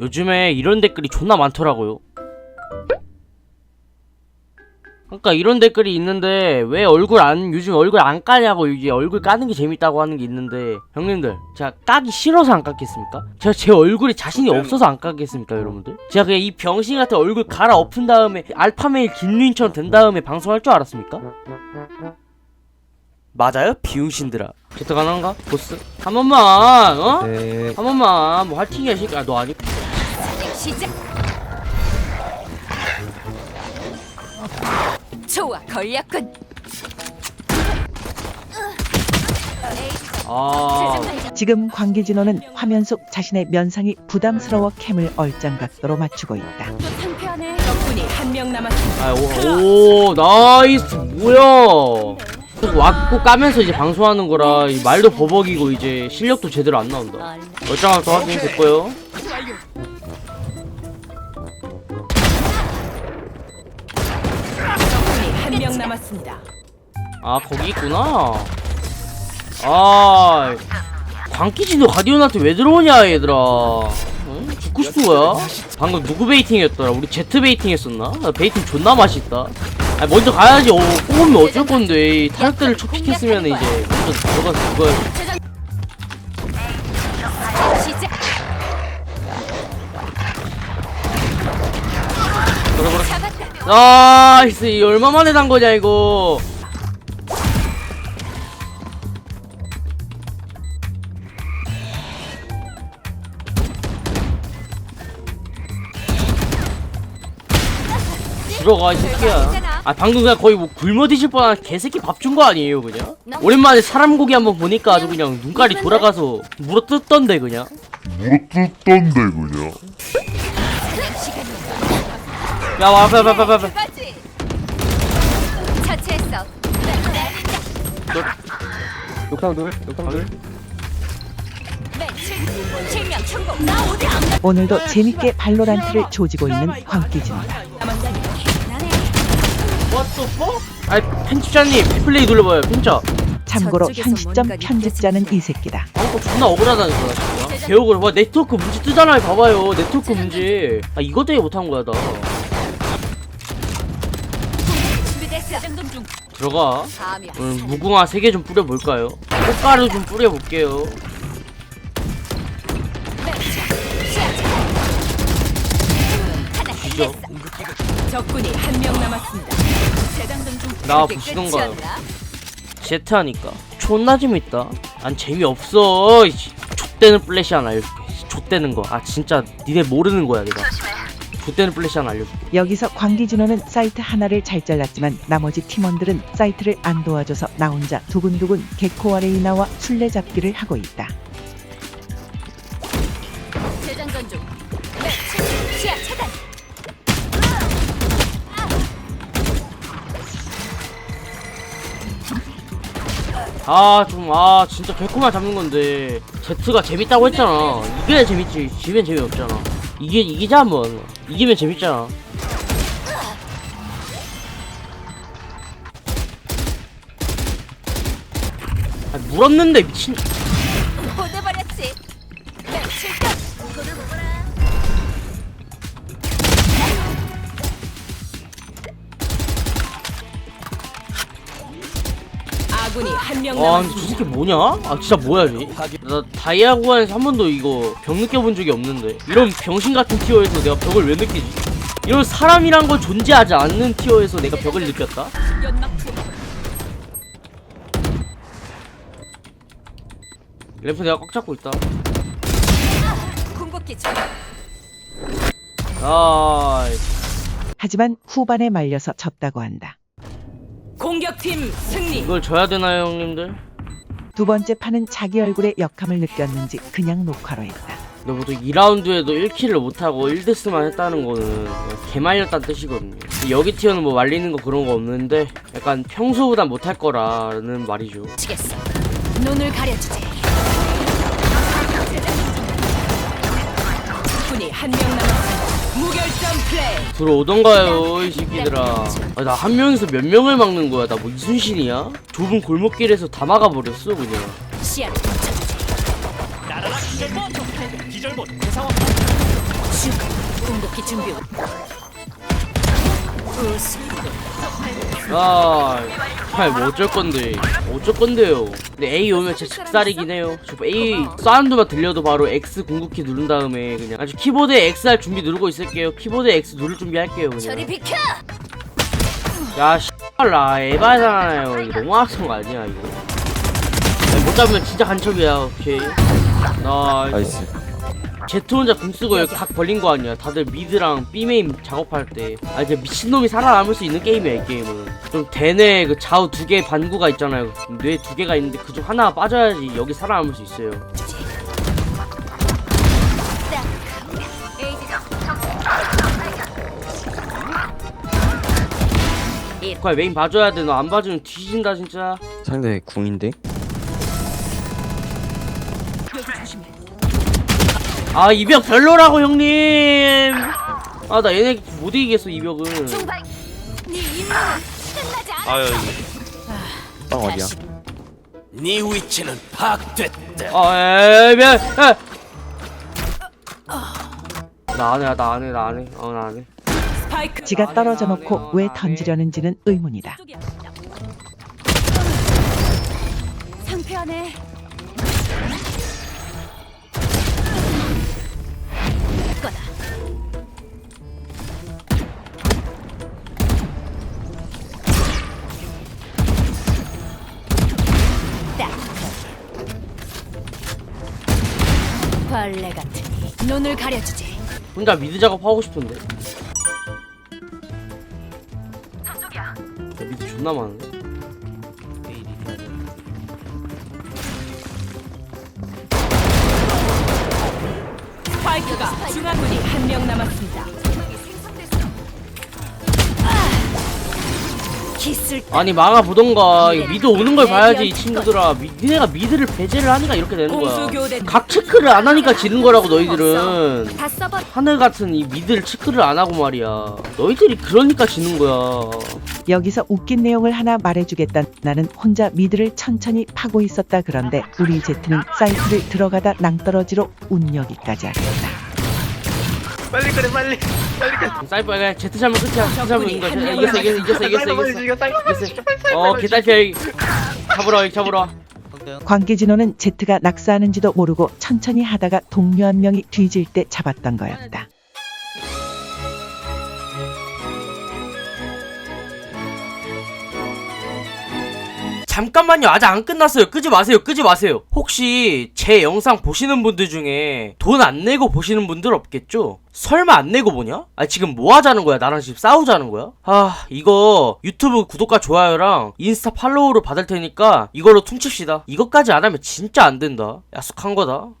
요즘에 이런 댓글이 존나 많더라고요. 그러니까 이런 댓글이 있는데 왜 얼굴 안 요즘 얼굴 안 까냐고 이제 얼굴 까는 게 재밌다고 하는 게 있는데 형님들 제가 까기 싫어서 안 깎겠습니까? 제가 제 얼굴에 자신이 없어서 안 깎겠습니까 여러분들? 제가 그냥 이 병신 같은 얼굴 갈아 엎은 다음에 알파메일 김루인처럼 된 다음에 방송할 줄 알았습니까? 맞아요? 비용신들아 제트 가능한가? 보스? 한 번만 어? 네. 한 번만 뭐 화이팅이야 새끼 아너 아니 시작. 좋아, 걸렸군. 아 지금 광기진호는 화면 속 자신의 면상이 부담스러워 캠을 얼짱각도로 맞추고 있다. 또 상쾌하네. 덕분이 한 명 남았습니다. 아, 오, 오 나이스 뭐야 왔고 까면서 이제 방송하는 거라 이 말도 버벅이고 이제 실력도 제대로 안 나온다 얼짱각도 확인 됐고요 남았습니다. 아 거기 있구나 아 광기진도 가디언한테 왜 들어오냐 얘들아 응? 죽고 싶은 거야? 방금 누구 베이팅이었더라 우리 제트 베이팅 했었나? 나 베이팅 존나 맛있다 아 먼저 가야지 어 뽑으면 어쩔 건데 이 타격대를 초픽했으면 이제 먼저 들어가서 시 나이스 이 얼마 만에 단 거냐 이거. 들어가 이 새끼야. 아 방금 그냥 거의 뭐 굶어 뒤질 뻔한 개새끼 밥 준 거 아니에요 그냥? 오랜만에 사람 고기 한번 보니까 아주 그냥 눈깔이 돌아가서 물어 뜯던데 그냥. 물어 뜯던데 그냥 야와. 욕탕 둘, 욕탕 둘. 매칠 실명 성공. 나 어디 안 가. 오늘도 재밌게 발로란트를 조지고 있는 광기진호다. 남았다니. 나네. What the fuck? 아이 편집자님 플레이 눌러봐요 편집자 참고로 현 시점 편집자는 이 새끼다. 방금 존나 억울하다는 거야 진짜 개억울해 와 네트워크 문제 뜨잖아요 봐봐요 네트워크 문제 아 이것 때문에 못한 거야 나 준비됐어. 장전 중. 들어가 감이야. 오늘 무궁화 3개 좀 뿌려볼까요? 꽃가루 좀 뿌려볼게요. 하나 뒤져. 해냈어. 적군이 한 명 남았습니다. 재장전 중. 나 이게 보시던가요. 끝이었나? 제트 하니까 존나 재밌다 난 재미없어 이 씨. 족대는 플래시 하나 알려줄게 족대는 거 아 진짜 니네 모르는 거야 내가 족대는 플래시 하나 알려줄게 여기서 광기진호는 사이트 하나를 잘 잘랐지만 나머지 팀원들은 사이트를 안 도와줘서 나 혼자 두근두근 개코와 레이나와 술래잡기를 하고 있다. 재장전 중. 매칠. 시야 차단. 아 좀 아 진짜 개코만 잡는 건데 제트가 재밌다고 했잖아 이게 재밌지 지면 재미없잖아 이게 이기자 한번 이기면 재밌잖아. 아 물었는데 미친 아군이 한 명 아 근데 저 남았습니다. 새끼 뭐냐? 아 진짜 뭐야 쟤? 나 다이아 구간에서 한 번도 이거 벽 느껴본 적이 없는데 이런 병신 같은 티어에서 내가 벽을 왜 느끼지? 이런 사람이란 건 존재하지 않는 티어에서 내가 벽을 느꼈다? 연막 투. 램프 내가 꽉 잡고 있다 궁극기. 아 하지만 후반에 말려서 졌다고 한다. 공격팀 승리. 이걸 져야 되나요 형님들? 두 번째 판은 자기 얼굴에 역함을 느꼈는지 그냥 녹화로 했다. 보통 2라운드에도 1킬을 못하고 1데스만 했다는 거는 개말렸다는 뜻이거든요 여기 티어는 뭐 말리는 거 그런 거 없는데 약간 평소보다 못할 거라는 말이죠 치겠어. 눈을 가려주지. 군이 한 명 남았습니다. 무결점 플레이. 들어오던가요 이 새끼들아 아, 나 한 명에서 몇 명을 막는 거야 나 뭐 이순신이야? 좁은 골목길에서 다 막아버렸어 그냥 멈춰주지. 준비. 아, 아이 뭐 어쩔 건데? 어쩔 건데요? 근데 A 오면 제 직살이긴 해요. 저 A 사운드만 들려도 바로 X 궁극키 누른 다음에 그냥 아주 키보드에 X 할 준비 누르고 있을게요. 키보드에 X 누를 준비 할게요 저리 그냥. 비켜. 야, 씨발라 에바잖아요. 이거 너무 악성 거 아니야 이거? 못 잡으면 진짜 간첩이야. 오케이. 나 나이스 제트 혼자 궁 쓰고 여기 각 벌린 거 아니야. 다들 미드랑 B메인 작업할 때. 아 이제 미친놈이 살아남을 수 있는 게임이야 이 게임은. 좀 대뇌 그 좌우 두개 반구가 있잖아요. 뇌 두 개가 있는데 그중 하나 빠져야지 여기 살아남을 수 있어요. 그래 메인 봐줘야 돼. 너 안 봐주면 뒤진다 진짜. 상대 궁인데 아 이벽 별로라고 형님. 아 나 얘네 못 이기겠어 이벽은. 네 임무는 끝나지 않아. 아유 빵 어디야 네 위치는 파악됐다 아, 에이, 미안. 에. 나 안 해, 나 안 해, 나 안 해. 어, 나 안 해. 스파이크. 지가 떨어져 놓고 왜 던지려는지는 의문이다. 상쾌하네. 벌레 같으니 눈을 가려주지. 혼자 미드 작업 하고 싶은데. 야, 미드 존나 많은데? 스파이크가 중앙군이 한 명 남았습니다. 아! 아니, 막아 보던가. 이거 미드 오는 걸 봐야지, 이 친구들아. 미, 니네가 미드를 배제를 하니까 이렇게 되는 거야. 각 체크를 안 하니까 지는 거라고, 너희들은. 하늘 같은 이 미드를 체크를 안 하고 말이야. 너희들이 그러니까 지는 거야. 여기서 웃긴 내용을 하나 말해주겠다. 나는 혼자 미드를 천천히 파고 있었다. 그런데 우리 제트는 사이트를 들어가다 낭떠러지로 운 여기까지 하겠다. 빨리 그래 빨리 빨리 그래 사이버 그냥 제트 잡으면 끝이야. 제트 잡으면 이긴 거야. 이겼어, 이겼어, 이겼어, 이겼어, 이겼어. 어, 개딸피야. 잡으러, 잡으러. 관계 진호는 제트가 낙사하는지도 모르고 천천히 하다가 동료 한 명이 뒤질 때 잡았던 거였다. 잠깐만요. 아직 안 끝났어요. 끄지 마세요. 끄지 마세요. 혹시 제 영상 보시는 분들 중에 돈 안 내고 보시는 분들 없겠죠? 설마 안 내고 보냐? 아 지금 뭐 하자는 거야? 나랑 지금 싸우자는 거야? 아 이거 유튜브 구독과 좋아요랑 인스타 팔로우를 받을 테니까 이걸로 퉁칩시다. 이것까지 안 하면 진짜 안 된다. 약속한 거다